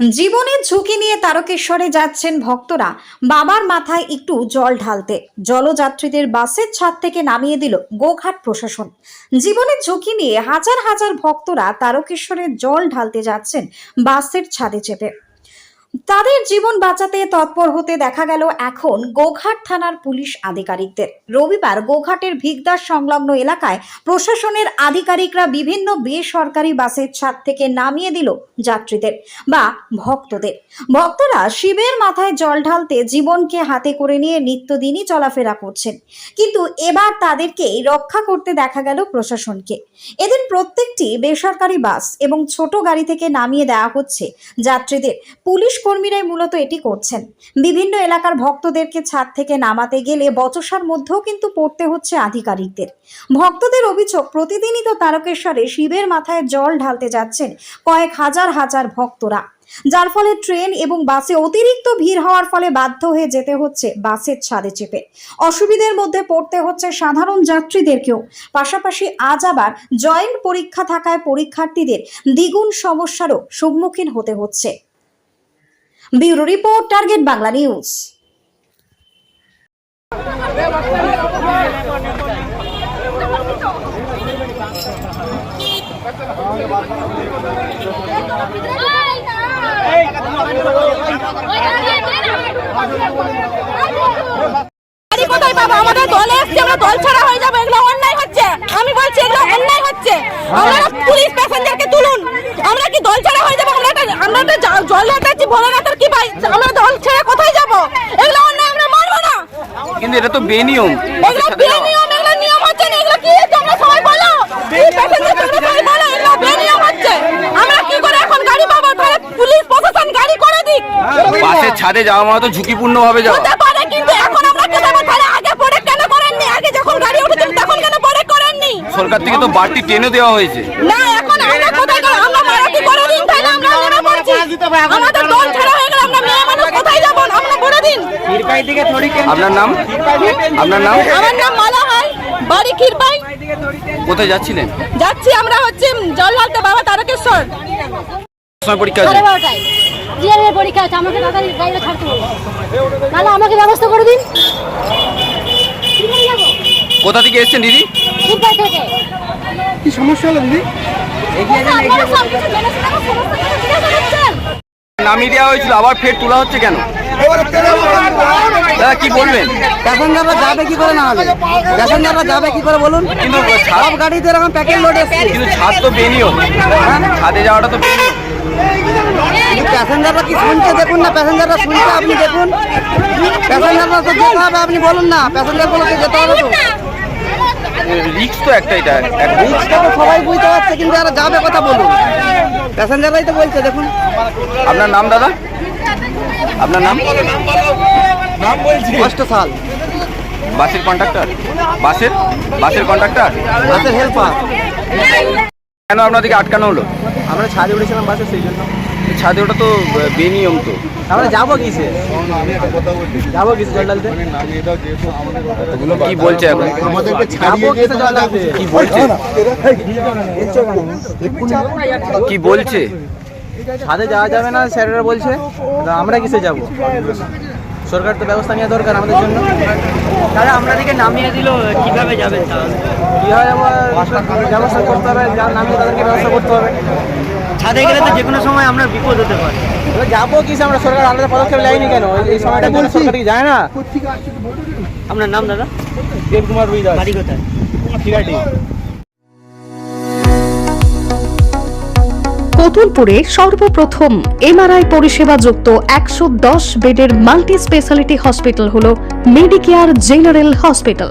জীবনের ঝুঁকি নিয়ে তারকেশ্বরে যাচ্ছেন ভক্তরা। বাবার মাথায় একটু জল ঢালতে। জলযাত্রীদের বাসের ছাদ থেকে নামিয়ে দিল গোঘাট প্রশাসন। জীবনের ঝুঁকি নিয়ে হাজার হাজার ভক্তরা তারকেশ্বরে জল ঢালতে যাচ্ছেন বাসের ছাদে চেপে। তাদের জীবন বাঁচাতে তৎপর হতে দেখা গেল এখন গোঘাট থানার পুলিশ আধিকারিকদের। রবিবার গোঘাটের ভিগদাস সংলগ্ন এলাকায় প্রশাসনের আধিকারিকরা বিভিন্ন বেসরকারি বাসের ছাদ থেকে নামিয়ে দিল যাত্রীদের বা ভক্তদের। ভক্তরা শিবের মাথায় জল ঢালতে জীবনকে হাতে করে নিয়ে নিত্যদিনই চলাফেরা করছেন। কিন্তু এবার তাদেরকেই রক্ষা করতে দেখা গেল প্রশাসনকে। এদিন প্রত্যেকটি বেসরকারি বাস এবং ছোট গাড়ি থেকে নামিয়ে দেওয়া হচ্ছে যাত্রীদের। পুলিশ কর্মীরাই মূলত এটি করছেন। বিভিন্ন এলাকার ভক্তদেরকে ছাদ থেকে নামাতে গেলে বচসার মধ্যেও কিন্তু পড়তে হচ্ছে আধিকারিকদের। ভক্তদের অভিযোগ, প্রতিদিনই তো তারকেশ্বরে শিবের মাথায় জল ঢালতে যাচ্ছেন কয়েক হাজার হাজার ভক্তরা। যার ফলে ট্রেন এবং বাসে অতিরিক্ত ভিড় হওয়ার ফলে বাধ্য হয়ে যেতে হচ্ছে বাসের ছাদে চেপে। অসুবিধের মধ্যে পড়তে হচ্ছে সাধারণ যাত্রীদেরকেও। পাশাপাশি আজ আবার জয়েন্ট পরীক্ষা থাকায় পরীক্ষার্থীদের দ্বিগুণ সমস্যারও সম্মুখীন হতে হচ্ছে। Bureau report, target Bangla news. আমাদের দলে আমরা দল ছাড়া হয়ে যাব অন্যায় হচ্ছে। আমি বলছি অন্যায় হচ্ছে। আপনারা পুলিশ তুলুন। আমরা কি দল ছাড়া হয়ে যাব? আমরা আমরা জল হাঁটাচ্ছি ভোলেনাথের গাড়ি করে দিক। বাসের ছাদে যাওয়া মানে তো ঝুঁকিপূর্ণ ভাবে যাওয়া করেননি? সরকার থেকে তো বাড়তি ট্রেনও দেওয়া হয়েছে। না এখন আমরা কোথায় আমরা করে দিন তাহলে আমরা পড়ছি আমাদের দল ছাড়া হয়ে আমরা মেয়ে মানুষ কোথায় যাব? আমরা করে দিন। আপনার নাম? আপনার নাম? আমার নাম মালা হয় বাড়ি ক্ষীরপাই। কোথায় যাচ্ছিলেন? যাচ্ছি আমরা হচ্ছে বাবা তারকেশ্বর। পরীক্ষা সাড়ে বারোটায়। জিআরের পরীক্ষা আছে আমাকে তাড়াতাড়ি গাড়িটা ছাড়তে বলো তাহলে আমাকে ব্যবস্থা করে দিন। কোথা থেকে এসেছেন দিদি? থেকে। কি সমস্যা হলো দিদি? নামিয়ে দেওয়া হয়েছিল আবার ফের তোলা হচ্ছে কেন? দাদা কি বলবেন? প্যাসেঞ্জাররা যাবে কি করে না হলে প্যাসেঞ্জাররা যাবে কি করে বলুন? কিন্তু সব গাড়িতে এরকম প্যাকেট লোড এসছে। কিন্তু ছাদ তো বেনিয়ম ছাদে যাওয়াটা তো কিন্তু প্যাসেঞ্জাররা কি শুনছে? দেখুন না প্যাসেঞ্জাররা শুনছে আপনি দেখুন। প্যাসেঞ্জাররা তো যেতে হবে আপনি বলুন না। প্যাসেঞ্জারগুলোকে যেতে হবে তো। রিক্স তো একটা এটা এক রিক্সটা তো সবাই বুঝতে পারছে কিন্তু এরা যাবে কথা বলুন প্যাসেঞ্জাররাই তো বলছে দেখুন। আপনার নাম দাদা? আপনার নাম? কষ্ট সাল। বাসের কন্ডাক্টর বাসের? বাসের কন্ডাক্টর বাসের হেল্পার কেন আপনাদেরকে আটকানো হলো? আমরা ছাদে উঠেছিলাম বাসে সেই জন্য। ছাদে ওটা তো বেনিয়ম তো। আমরা যাব কিসে? যাব কিসে জল ঢালতে কি বলছে এখন? জল ঢালতে কি বলছে? কি বলছে? ছাদে যাওয়া যাবে না স্যারেরা বলছে। তা আমরা কিসে যাব? সরকার তো ব্যবস্থা নেওয়া দরকার আমাদের জন্য। তাহলে আপনাদেরকে নামিয়ে দিল কীভাবে যাবেন তাহলে? কীভাবে যাব ব্যবস্থা করতে হবে যা নামে তাদেরকে ব্যবস্থা করতে হবে। ছাদে গেলে তো যে কোনো সময় আমরা বিপদ হতে পারে। যাব কিসে আমরা সরকার আলাদা পদক্ষেপ নেয়নি কেন? এই- সময়টা বলে সরকার কি যায় না। আপনার নাম দাদা? দেব কুমার রুই দাস বাড়ি কোথায়? কতুলপুরে সর্বপ্রথম এমআরআই পরিষেবা যুক্ত একশো দশ বেডের মাল্টি স্পেশালিটি হসপিটাল হল মেডিকেয়ার জেনারেল হসপিটাল।